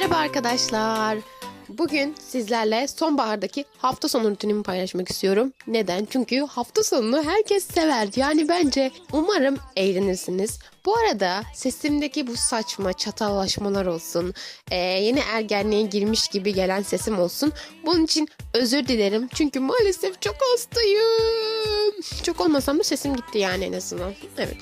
Merhaba arkadaşlar. Bugün sizlerle sonbahardaki hafta sonu rutinimi paylaşmak istiyorum. Neden? Çünkü hafta sonunu herkes sever. Yani bence umarım eğlenirsiniz. Bu arada sesimdeki bu saçma çatallaşmalar olsun, eee, yeni ergenliğe girmiş gibi gelen sesim olsun. Bunun için özür dilerim. Çünkü maalesef çok hastayım. Çok olmasam da sesim gitti yani en azından. Evet.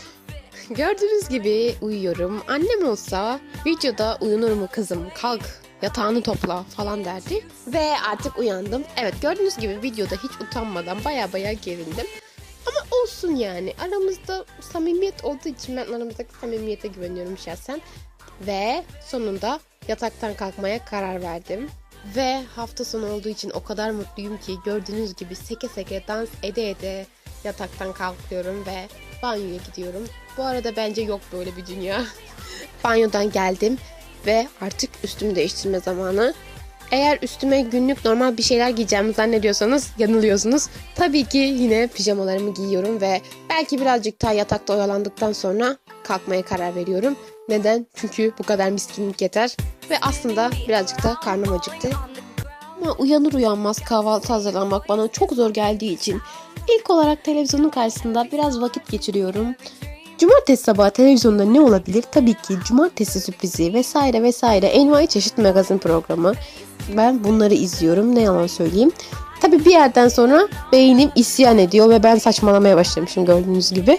Gördüğünüz gibi uyuyorum. Annem olsa videoda uyunur mu kızım kalk yatağını topla falan derdi. Ve artık uyandım. Evet gördüğünüz gibi videoda hiç utanmadan baya baya gerildim. Ama olsun yani aramızda samimiyet olduğu için ben aramızdaki samimiyete güveniyorum şahsen. Ve sonunda yataktan kalkmaya karar verdim. Ve hafta sonu olduğu için o kadar mutluyum ki gördüğünüz gibi seke seke dans ede ede yataktan kalkıyorum ve banyoya gidiyorum. Bu arada bence yok böyle bir dünya. Banyodan geldim ve artık üstümü değiştirme zamanı. Eğer üstüme günlük normal bir şeyler giyeceğimi zannediyorsanız yanılıyorsunuz. Tabii ki yine pijamalarımı giyiyorum ve belki birazcık daha yatakta oyalandıktan sonra kalkmaya karar veriyorum. Neden? Çünkü bu kadar miskinlik yeter ve aslında birazcık da karnım acıktı. Ama uyanır uyanmaz kahvaltı hazırlamak bana çok zor geldiği için ilk olarak televizyonun karşısında biraz vakit geçiriyorum. Cumartesi sabahı televizyonda ne olabilir? Tabii ki cumartesi sürprizi vesaire vesaire envai çeşit magazin programı. Ben bunları izliyorum ne yalan söyleyeyim. Tabii bir yerden sonra beynim isyan ediyor ve ben saçmalamaya başlamışım gördüğünüz gibi.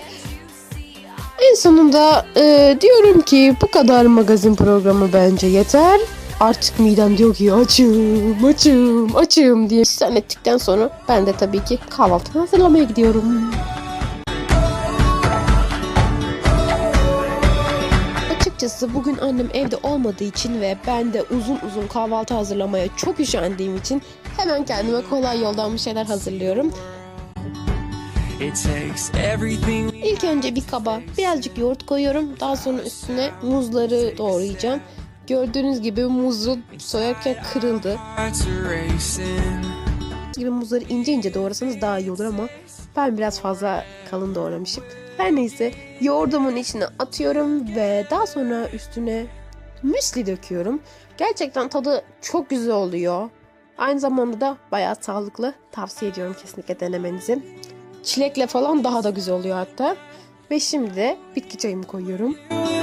En sonunda e, diyorum ki bu kadar magazin programı bence yeter. Artık midem diyor ki açım açım açım diye isyan ettikten sonra ben de tabii ki kahvaltımı hazırlamaya gidiyorum. Açıkçası bugün annem evde olmadığı için ve ben de uzun uzun kahvaltı hazırlamaya çok üşendiğim için hemen kendime kolay yoldan bir şeyler hazırlıyorum. İlk önce bir kaba birazcık yoğurt koyuyorum. Daha sonra üstüne muzları doğrayacağım. Gördüğünüz gibi muzu soyarken kırıldı. gibi muzları ince ince doğrasanız daha iyi olur ama ben biraz fazla kalın doğramışım. Her neyse yoğurdumun içine atıyorum ve daha sonra üstüne müsli döküyorum. Gerçekten tadı çok güzel oluyor. Aynı zamanda da bayağı sağlıklı. Tavsiye ediyorum kesinlikle denemenizi. Çilekle falan daha da güzel oluyor hatta. Ve şimdi bitki çayımı koyuyorum. Matter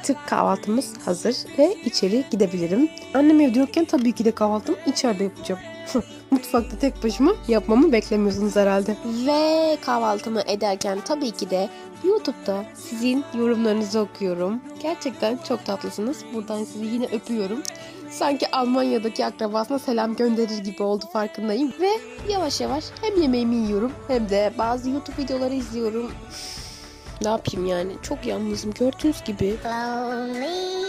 Artık kahvaltımız hazır ve içeri gidebilirim. Annem evde yokken tabii ki de kahvaltımı içeride yapacağım. Mutfakta tek başıma yapmamı beklemiyorsunuz herhalde. Ve kahvaltımı ederken tabii ki de YouTube'da sizin yorumlarınızı okuyorum. Gerçekten çok tatlısınız. Buradan sizi yine öpüyorum. Sanki Almanya'daki akrabasına selam gönderir gibi oldu farkındayım. Ve yavaş yavaş hem yemeğimi yiyorum hem de bazı YouTube videoları izliyorum. Ne yapayım yani? Çok yalnızım gördüğünüz gibi. Lonely.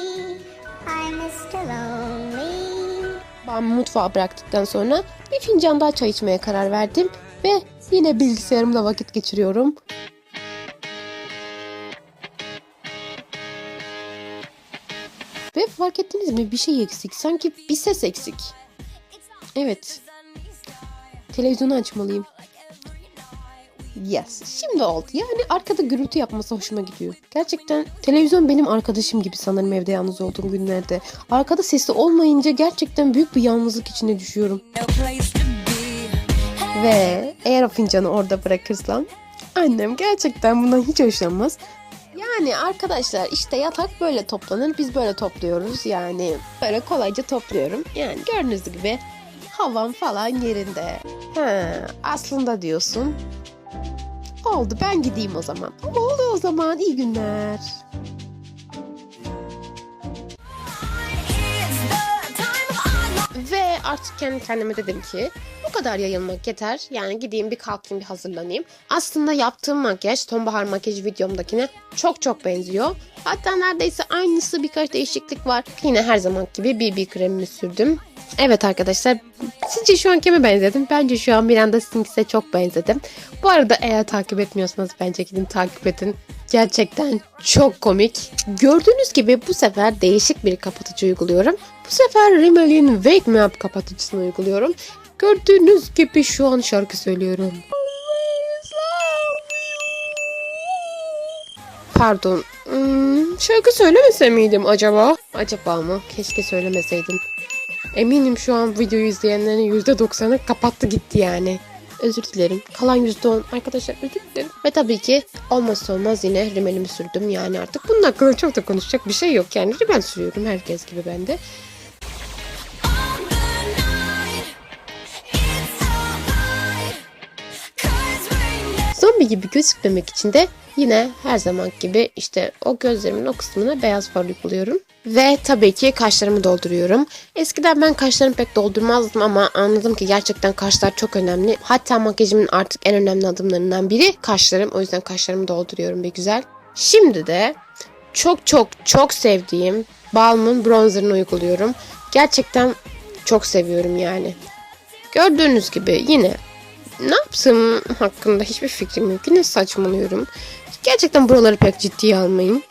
Ben mutfağı bıraktıktan sonra bir fincan daha çay içmeye karar verdim. Ve yine bilgisayarımda vakit geçiriyorum. Ve fark ettiniz mi? Bir şey eksik. Sanki bir ses eksik. Evet. Televizyonu açmalıyım. Yes. Şimdi oldu. Yani arkada gürültü yapması hoşuma gidiyor. Gerçekten televizyon benim arkadaşım gibi sanırım evde yalnız olduğum günlerde. Arkada sesi olmayınca gerçekten büyük bir yalnızlık içine düşüyorum. Ve eğer o fincanı orada bırakırsam annem gerçekten bundan hiç hoşlanmaz. Yani arkadaşlar işte yatak böyle toplanır biz böyle topluyoruz yani böyle kolayca topluyorum. Yani gördüğünüz gibi havam falan yerinde. He, aslında diyorsun. Oldu ben gideyim o zaman. Oldu o zaman iyi günler. Ve artık kendi kendime dedim ki bu kadar yayılmak yeter. Yani gideyim bir kalkayım bir hazırlanayım. Aslında yaptığım makyaj sonbahar makyaj videomdakine çok çok benziyor. Hatta neredeyse aynısı birkaç değişiklik var. Yine her zaman gibi BB kremimi sürdüm. Evet arkadaşlar sizce şu an kime benzedim? Bence şu an Miranda Stinks'e çok benzedim. Bu arada eğer takip etmiyorsanız bence gidin takip edin. Gerçekten çok komik. Gördüğünüz gibi bu sefer değişik bir kapatıcı uyguluyorum. Bu sefer Rimmel'in Wake Me Up kapatıcısını uyguluyorum. Gördüğünüz gibi şu an şarkı söylüyorum. pardon. Hmm, şarkı söylemese miydim acaba? Acaba mı? Keşke söylemeseydim. Eminim şu an videoyu izleyenlerin %90'ı kapattı gitti yani. Özür dilerim. Kalan %10 arkadaşlar özür dilerim. Ve tabii ki olmazsa olmaz yine rimelimi sürdüm yani artık. Bunun hakkında çok da konuşacak bir şey yok yani. Rimel sürüyorum herkes gibi ben de. Zombi gibi gözükmemek için de yine her zaman gibi işte o gözlerimin o kısmına beyaz far uyguluyorum. Ve tabii ki kaşlarımı dolduruyorum. Eskiden ben kaşlarımı pek doldurmazdım ama anladım ki gerçekten kaşlar çok önemli. Hatta makyajımın artık en önemli adımlarından biri kaşlarım. O yüzden kaşlarımı dolduruyorum bir güzel. Şimdi de çok çok çok sevdiğim Balm'ın bronzerını uyguluyorum. Gerçekten çok seviyorum yani. Gördüğünüz gibi yine ne yaptığım hakkında hiçbir fikrim yok. Yine saçmalıyorum. Gerçekten buraları pek ciddiye almayın.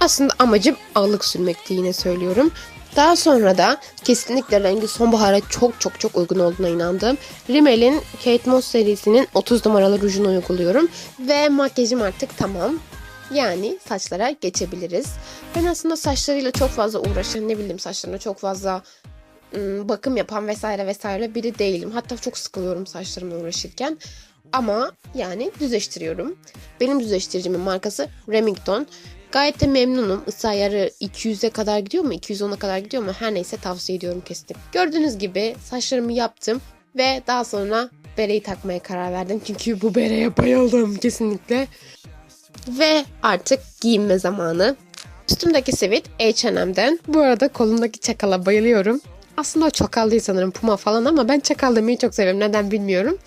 Aslında amacım ağlık sürmekti yine söylüyorum. Daha sonra da kesinlikle rengi sonbahara çok çok çok uygun olduğuna inandığım Rimmel'in Kate Moss serisinin 30 numaralı rujunu uyguluyorum. Ve makyajım artık tamam. Yani saçlara geçebiliriz. Ben aslında saçlarıyla çok fazla uğraşan ne bileyim saçlarına çok fazla bakım yapan vesaire vesaire biri değilim. Hatta çok sıkılıyorum saçlarımla uğraşırken. Ama yani düzleştiriyorum. Benim düzleştiricimin markası Remington. Gayet de memnunum. Isı ayarı 200'e kadar gidiyor mu? 210'a kadar gidiyor mu? Her neyse tavsiye ediyorum kesinlikle. Gördüğünüz gibi saçlarımı yaptım ve daha sonra bereyi takmaya karar verdim. Çünkü bu bereye bayıldım kesinlikle. Ve artık giyinme zamanı. Üstümdeki sivit H&M'den. Bu arada kolumdaki çakala bayılıyorum. Aslında o çakal değil sanırım Puma falan ama ben çakal demeyi çok seviyorum. Neden bilmiyorum.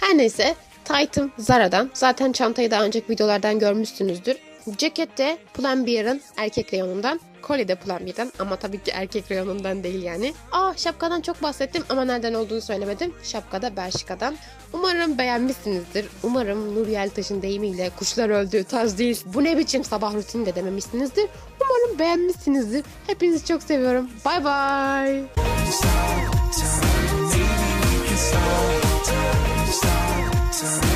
Her neyse Titan Zara'dan. Zaten çantayı daha önceki videolardan görmüşsünüzdür. Ceket de Pull&Bear'ın erkek reyonundan. Kolye de Pull&Bear'dan ama tabii ki erkek reyonundan değil yani. Aa şapkadan çok bahsettim ama nereden olduğunu söylemedim. Şapka da Bershka'dan. Umarım beğenmişsinizdir. Umarım Nur Yeltaş'ın deyimiyle kuşlar öldüğü tarz değil. Bu ne biçim sabah rutini de dememişsinizdir. Umarım beğenmişsinizdir. Hepinizi çok seviyorum. Bay bay. stop time. Maybe we can stop time. Stop time.